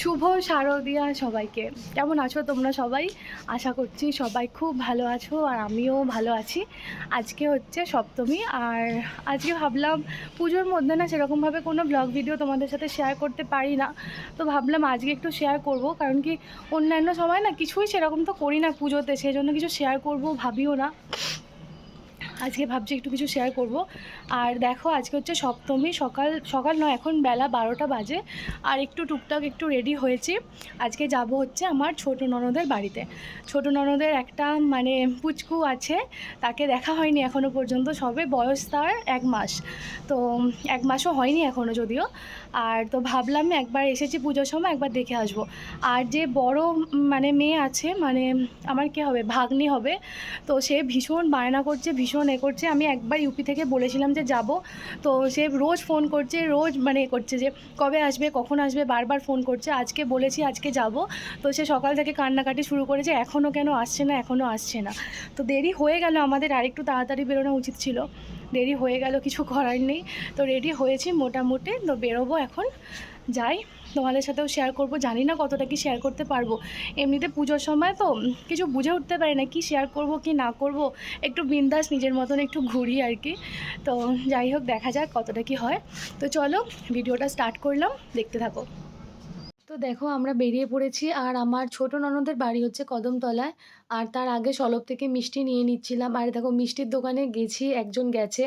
শুভ শারদিয়া সবাইকে। কেমন আছো তোমরা সবাই? আশা করছি সবাই খুব ভালো আছো আর আমিও ভালো আছি। আজকে হচ্ছে সপ্তমী আর আজকে ভাবলাম পুজোর মধ্যে না সেরকমভাবে কোনো ব্লগ ভিডিও তোমাদের সাথে শেয়ার করতে পারি না। তো ভাবলাম আজকে একটু শেয়ার করব কারণ কি অন্যান্য সময় না কিছুই সেরকম তো করি না পুজোতে সেই জন্য কিছু শেয়ার করব ভাবিও না। আজকে ভাবছি একটু কিছু শেয়ার করব। আর দেখো, আজকে হচ্ছে সপ্তমী, সকাল সকাল নয়, এখন বেলা বারোটা বাজে। আর একটু টুকটাক একটু রেডি হয়েছি। আজকে যাব হচ্ছে আমার ছোট ননদের বাড়িতে। ছোট ননদের একটা মানে পুচকু আছে, তাকে দেখা হয়নি এখনও পর্যন্ত, সবে বয়স তার এক মাস। তো এক মাসও হয়নি এখনও যদিও। আর তো ভাবলাম একবার এসেছি পুজোর সময়, একবার দেখে আসব। আর যে বড় মানে মেয়ে আছে মানে আমার কি হবে, ভাগ্নি হবে, তো সে ভীষণ বায়না করছে, ভীষণ এ করছে, আমি একবার ইউপি থেকে বলেছিলাম যে যাব। তো সে রোজ ফোন করছে, রোজ মানে করছে যে কবে আসবে, কখন আসবে, বারবার ফোন করছে, আজকে বলেছি, আজকে যাব। তো সে সকাল থেকে কান্নাকাটি শুরু করেছে এখনও কেন আসছে না এখনও আসছে না। তো দেরি হয়ে গেল আমাদের আরেকটু তাড়াতাড়ি বেরোনো উচিত ছিল। দেরি হয়ে গেল, কিছু করার নেই। তো রেডি হয়েছি, মোটামুটি তো বেরোবো এখন। যাই, তোমাদের সাথেও শেয়ার করব। জানি না কতটা কি শেয়ার করতে পারব। এমনিতে পুজোর সময় তো কিছু বুঝে উঠতে পারি না, কি শেয়ার করব, কি না করব। একটু বিন্দাস, নিজের মতন একটু ঘুরি আর কি। তো যাই হোক, দেখা যাক কতটা কি হয়। তো চলো, ভিডিওটা স্টার্ট করলাম। দেখতে থাকো। তো দেখো আমরা বেরিয়ে পড়েছি আর আমার ছোট ননদের বাড়ি হচ্ছে কদমতলায়। আর তার আগে সলব থেকে মিষ্টি নিয়ে নিচ্ছিলাম। আর দেখো মিষ্টির দোকানে গেছি, একজন গেছে।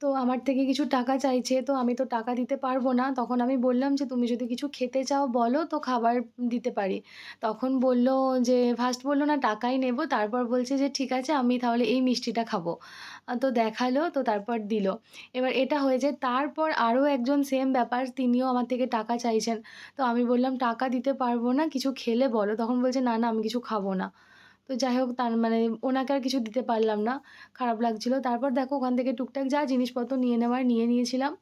তো আমার থেকে কিছু টাকা চাইছে, তো আমি তো টাকা দিতে পারব না। তখন আমি বললাম যে, তুমি যদি কিছু খেতে চাও, বলো তো খাবার দিতে পারি। তখন বলল যে ফার্স্ট বলল না, টাকাই নেব। তারপর বলছে যে, ঠিক আছে, আমি তাহলে এই মিষ্টিটা খাব। তো দেখাল, তো তারপর দিল। এবার এটা হয়ে হয়েছে তারপর আরও একজন সেম ব্যাপার, তিনিও আমার থেকে টাকা চাইছেন। তো আমি বললাম, টাকা দিতে পারব না, কিছু খেলে বলো। তখন বলছে, না না, আমি কিছু খাব না। তো যাই হোক, তার মানে ওনাকে আর কিছু দিতে পারলাম না, খারাপ লাগছিল। তারপর দেখো, ওখান থেকে টুকটাক যা জিনিসপত্র নিয়ে নেওয়ার নিয়ে নিয়েছিলাম।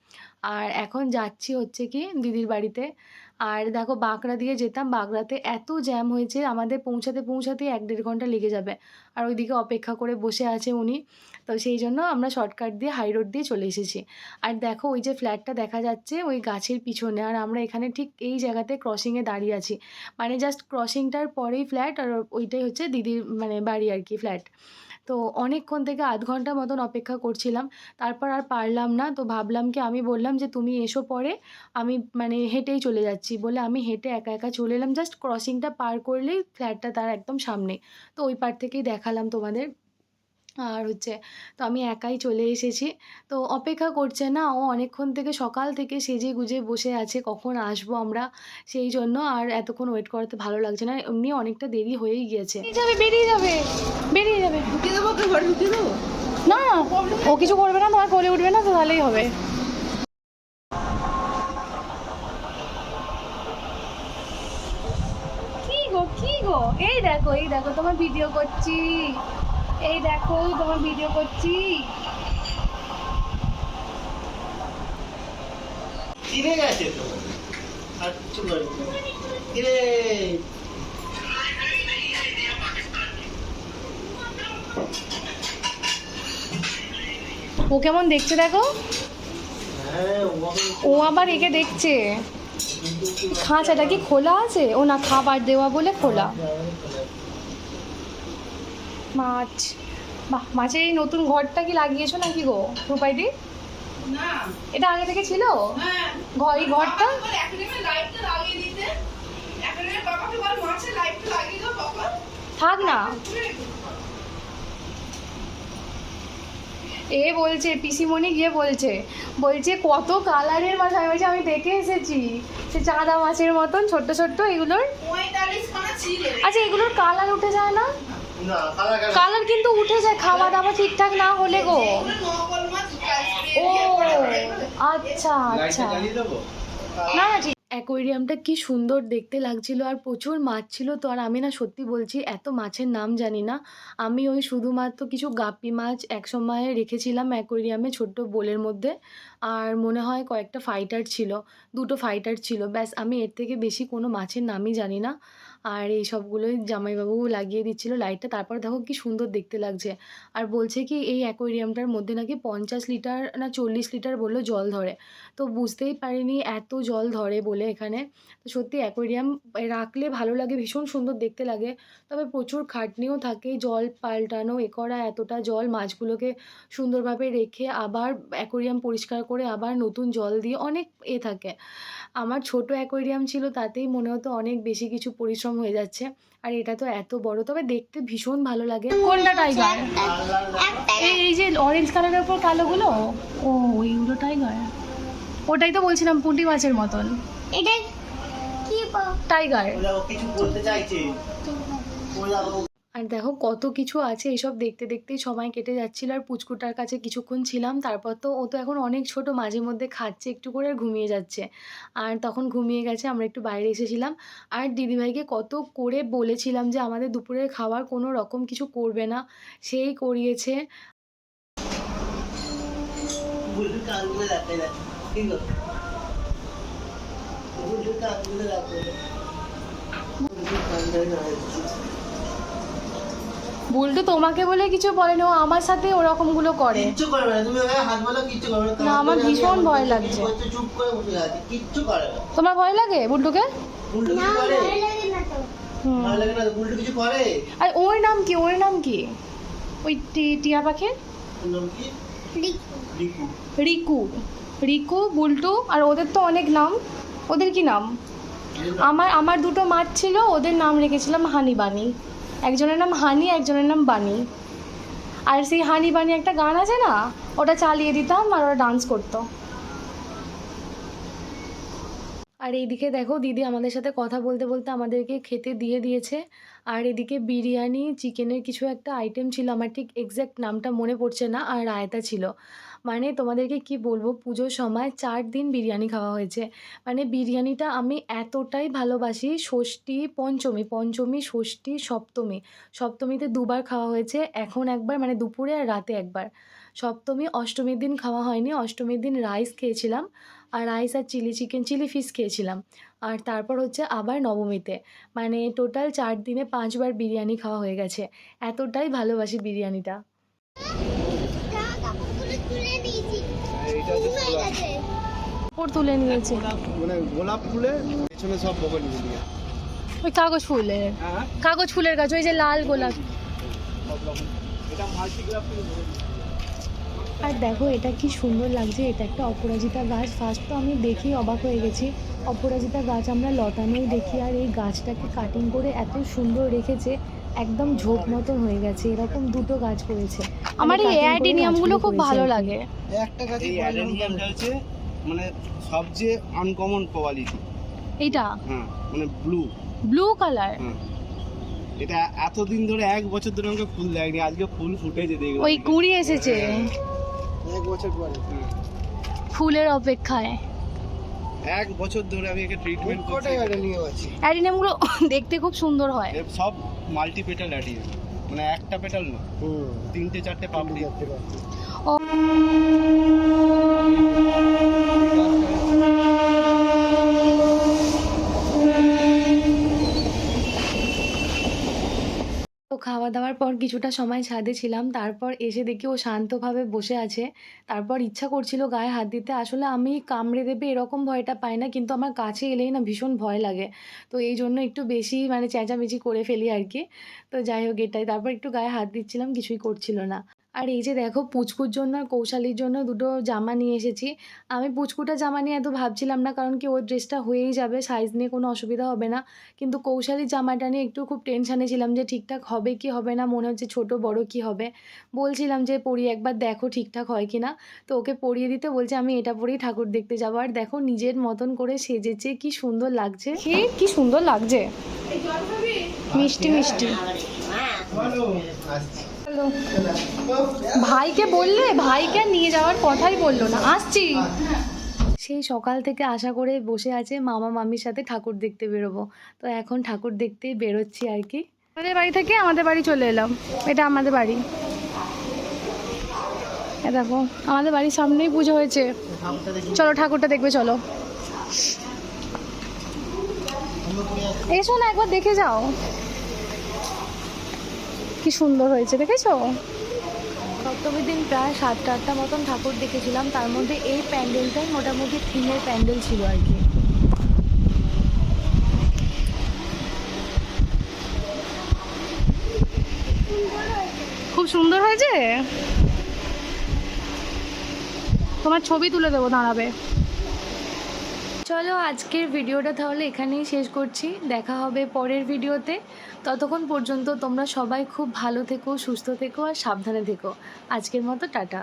আর এখন যাচ্ছি হচ্ছে কি দিদির বাড়িতে। আর দেখো বাঁকড়া দিয়ে যেতাম, বাঁকড়াতে এত জ্যাম হয়েছে, আমাদের পৌঁছাতে পৌঁছাতে এক দেড় ঘণ্টা লেগে যাবে। আর ওইদিকে অপেক্ষা করে বসে আছে উনি। তো সেই জন্য আমরা শর্টকাট দিয়ে হাই রোড দিয়ে চলে এসেছি। আর দেখো ওই যে ফ্ল্যাটটা দেখা যাচ্ছে ওই গাছের পিছনে। আর আমরা এখানে ঠিক এই জায়গাতে ক্রসিংয়ে দাঁড়িয়ে আছি। মানে জাস্ট ক্রসিংটার পরেই ফ্ল্যাট আর ওইটাই হচ্ছে দিদির মানে বাড়ি আর কি ফ্ল্যাট তো অনেকক্ষণ থেকে আধ ঘণ্টা মতন অপেক্ষা করছিলাম। তারপর আর পারলাম না। তো ভাবলাম কি, আমি বললাম যে, তুমি এসো পরে। আমি মানে হেঁটেই চলে যাচ্ছি। বলে আমি হেঁটে একা একা চলে এলাম। জাস্ট ক্রসিংটা পার করলেই ফ্ল্যাটটা তার একদম সামনে। তো ওই পার থেকেই দেখালাম তোমাদের। আর হচ্ছে তো আমি একাই চলে এসেছি। তো অপেক্ষা করছে না ও অনেকক্ষণ থেকে সকাল থেকে সেজে গুজে বসে আছে কখন আসব আমরা সেই জন্য আর এতক্ষণ ওয়েট করতে ভালো লাগছে না এমনি অনেকটা দেরি হয়েই গিয়েছে। যাবে বেরিয়ে যাবে বেরিয়ে যাবে। ঢুকিয়ে দেবো তো ঘরে ঢুকিয়ে দেবো? না ও কিছু করবে না তোমার কোলে উঠবে না তো তাহলেই হবে। কি গো কি গো? এই দেখো এই দেখো তোমার ভিডিও করছি। এই দেখো তোমার ভিডিও করছি। চিনে গেছে তো? আর কিছু কিরে ও কেমন দেখছে দেখো? হ্যাঁ ও আবার একে দেখছে। খাঁচাটা কি খোলা আছে? ও না খাবার দেওয়া বলে খোলা। মাছ। বাহ মাছের এই নতুন ঘরটা কি লাগিয়েছো নাকি গো রূপাইদি? এটা আগে থেকে ছিল? হ্যাঁ। ঘর এই ঘরটা? থাক না। এ বলছে পিসিমণি গিয়ে বলছে বলছে কত কালারের মাছ আমি বলছি আমি দেখে এসেছি। সে চাঁদা মাছের মতন ছোট্ট ছোট্ট এগুলোর আচ্ছা এগুলোর কালার উঠে যায় না? কালার কিন্তু উঠে যায় খাওয়া দাওয়া ঠিকঠাক না হলে গো। ও আচ্ছা আচ্ছা। না না ঠিক। অ্যাকোয়ারিয়ামটা কি সুন্দর দেখতে লাগছিল আর প্রচুর মাছ ছিল তো আর আমি না সত্যি বলছি এত মাছের নাম জানি না। আমি ওই শুধুমাত্র কিছু গাপ্পি মাছ এক সময় রেখেছিলাম অ্যাকোয়ারিয়ামে ছোট্ট বোলের মধ্যে আর মনে হয় কয়েকটা ফাইটার ছিল দুটো ফাইটার ছিল। ব্যাস আমি এর থেকে বেশি কোনো মাছের নামই জানি না। আর এই সবগুলোই জামাইবাবু লাগিয়ে দিচ্ছিল লাইটটা। তারপর দেখো কি সুন্দর দেখতে লাগছে। আর বলছে কি এই অ্যাকোয়ারিয়ামটার মধ্যে নাকি পঞ্চাশ লিটার না চল্লিশ লিটার বলল জল ধরে। তো বুঝতেই পারিনি এত জল ধরে বলে এখানে। তো সত্যি অ্যাকোয়ারিয়াম রাখলে ভালো লাগে, ভীষণ সুন্দর দেখতে লাগে। তবে প্রচুর খাটনিও থাকে, জল পাল্টানো, এ করা এতটা জল, মাছগুলোকে সুন্দরভাবে রেখে আবার অ্যাকোয়ারিয়াম পরিষ্কার করে আবার নতুন জল দিয়ে অনেক এ থাকে। আমার ছোট অ্যাকোয়ারিয়াম ছিল তাতেই মনে হতো অনেক বেশি কিছু পরিশ্রম হয়ে যাচ্ছে। আর এটা তো এত বড় তবে দেখতে ভীষণ ভালো লাগে। কোনটা টাইগার এই এই যে অরেঞ্জ কালারের উপর কালোগুলো? ও ওইগুলো টাইগার ওটাই তো বলছিলাম পুঁটি মাছের মতন। এটাই কি টাইগার কিছু বলতে চাইছে। আর দেখো কত কিছু আছে এসব দেখতে দেখতেই সময় কেটে যাচ্ছিল। আর পুচকুটার কাছে কিছুক্ষণ ছিলাম, তারপর তো ও তো এখন অনেক ছোট, মাঝে মধ্যে খাচ্ছে, একটু করে ঘুমিয়ে যাচ্ছে। আর তখন ঘুমিয়ে গেছে, আমরা একটু বাইরে এসেছিলাম। আর দিদিভাইকে কত করে বলেছিলাম যে আমাদের দুপুরের খাবার কোনো রকম কিছু করবে না, সেই করিয়েছে। বুলটু না বুলটু না বুলটু বুলটু তোমাকে বলে কিছু বলেনি ও আমার সাথে ওরকমগুলো করে। কিচ্ছু করবে না তুমি ওকে হাত বলো কিচ্ছু করবে না, আমার ভীষণ ভয় লাগছে। চুপ করে বসে আছে কিচ্ছু করে না। তোমার ভয় লাগে বুলটুকে? উল্টো না কিছু করে? ভালো লাগে না তো। হুম। ভালো লাগে না উল্টো কিছু করে? আর ওর নাম কি ওর নাম কি? ওই টিয়া পাখির? নাম কি? রিকু। রিকু। রিকু। বুলটু আর ওদের তো অনেক নাম। ওদের কি নাম? আমার আমার দুটো মাছ ছিল ওদের নাম রেখেছিলাম হানি বানি একজনের নাম হানি, একজনের নাম বানি। আর সেই হানি বানি একটা গান আছে না, ওটা চালিয়ে দিতাম আর ওরা ডান্স করতো। আর এইদিকে দেখো দিদি আমাদের সাথে কথা বলতে বলতে আমাদেরকে খেতে দিয়ে দিয়েছে। আর এদিকে বিরিয়ানি, চিকেনের কিছু একটা আইটেম ছিল, আমার ঠিক এক্স্যাক্ট নামটা মনে পড়ছে না, আর রায়তা ছিল। মানে তোমাদেরকে কি বলব? পুজোর সময় চার দিন বিরিয়ানি খাওয়া হয়েছে। মানে বিরিয়ানিটা আমি এতটাই ভালোবাসি, ষষ্ঠী, পঞ্চমী পঞ্চমী, ষষ্ঠী, সপ্তমী। সপ্তমীতে দুবার খাওয়া হয়েছে, এখন একবার মানে দুপুরে আর রাতে একবার। সপ্তমী, অষ্টমীর দিন খাওয়া হয়নি, অষ্টমীর দিন রাইস খেয়েছিলাম। আর রাইস আর চিলি চিকেন, চিলি ফিশ খেয়েছিলাম। আর তারপর হচ্ছে আবার নবমীতে। মানে টোটাল চার দিনে পাঁচবার বিরিয়ানি খাওয়া হয়ে গেছে। এতটাই ভালোবাসি বিরিয়ানিটা। ওর তুলে নিয়েছে। মানে গোলাপ ফুলের পেছনে সব বগলি দিয়ে ওই কাগজ ফুলের হ্যাঁ। কাগজ ফুলের গাছ ওই যে লাল গোলাপ। আর দেখো এটা কি সুন্দর লাগছে এটা একটা অপরাজিতা গাছ। ফার্স্ট তো আমি দেখি অবাক হয়ে গেছি। অপরাজিতা গাছ আমরা লতানোই দেখি আর এই গাছটাকে কাটিং করে এত সুন্দর রেখেছে একদম ঝোপ মতন হয়ে গেছে। এরকম দুটো গাছ করেছে। আমার এই অ্যাডিনিয়ামগুলো খুব ভালো লাগে। একটা গাছে মানে সবচেয়ে আনকমন কোয়ালিটি এইটা? হ্যাঁ মানে ব্লু ব্লু কালার হ্যাঁ। এটা এতদিন ধরে এক বছর ধরে আমাকে ফুল দেয়নি আজকে ফুল ফুটেছে দেখবে ওই কুড়ি এসেছে। এক বছর পরে। ফুলের অপেক্ষায়। এক বছর ধরে আমি একে ট্রিটমেন্ট করছি। অ্যাডিনিয়ামগুলো দেখতে খুব সুন্দর হয়। সব মাল্টি পেটাল অ্যাডেনিয়াম মানে একটা পেটাল না তিনটে চারটে পাপড়ি। ও দাওয়ার পর কিছুটা সময় ছাদে ছিলাম। তারপর এসে দেখি ও শান্তভাবে বসে আছে। তারপর ইচ্ছা করছিল গায়ে হাত দিতে। আসলে আমি কামড়ে দেবে এরকম ভয়টা পাই না, কিন্তু আমার কাছে এলেই না ভীষণ ভয় লাগে। তো এই জন্য একটু বেশি মানে চেঁচামেচি করে ফেলি আর কি। তো যাই হোক, এটাই। তারপর একটু গায়ে হাত দিচ্ছিলাম, কিছুই করছিল না। আর এই যে দেখো পুচকুর জন্য আর কৌশালির জন্য দুটো জামা নিয়ে এসেছি। আমি পুচকুটা জামা নিয়ে এত ভাবছিলাম না কারণ কি ওর ড্রেসটা হয়েই যাবে সাইজ নিয়ে কোনো অসুবিধা হবে না। কিন্তু কৌশালির জামাটা নিয়ে একটু খুব টেনশানে ছিলাম যে ঠিকঠাক হবে কি হবে না মনে হচ্ছে ছোট বড় কি হবে। বলছিলাম যে পরিয়ে একবার দেখো ঠিকঠাক হয় কি না? তো ওকে পরিয়ে দিতে বলছে আমি এটা পরেই ঠাকুর দেখতে যাব। আর দেখো নিজের মতন করে সেজেছে কি সুন্দর লাগছে। কে কি সুন্দর লাগছে। মিষ্টি মিষ্টি। ভাইকে বললে, ভাইকে নিয়ে যাওয়ার কথাই বলল না। আসছি। সেই সকাল থেকে আশা করে বসে আছে মামা মামির সাথে ঠাকুর দেখতে বেরোবো। তো এখন ঠাকুর দেখতেই বেরোচ্ছি আর কি। আমাদের বাড়ি থেকে আমাদের বাড়ি চলে এলাম। এটা আমাদের বাড়ি। দেখো, আমাদের বাড়ির সামনেই পুজো হয়েছে। চলো ঠাকুরটা দেখবে, চলো। এসো না, একবার দেখে যাও। কি সুন্দর হয়েছে দেখেছ? সপ্তমীর দিন প্রায় সাতটা আটটা মতন ঠাকুর দেখেছিলাম তার মধ্যে এই প্যান্ডেলটাই মোটামুটি থিমের প্যান্ডেল ছিল আর কি। খুব সুন্দর হয়েছে? তোমার ছবি তুলে দেবো দাঁড়াবে। চলো আজকের ভিডিওটা তাহলে এখানেই শেষ করছি। দেখা হবে পরের ভিডিওতে। ততক্ষণ পর্যন্ত তোমরা সবাই খুব ভালো থেকো, সুস্থ থেকো আর সাবধানে থেকো। আজকের মতো টাটা।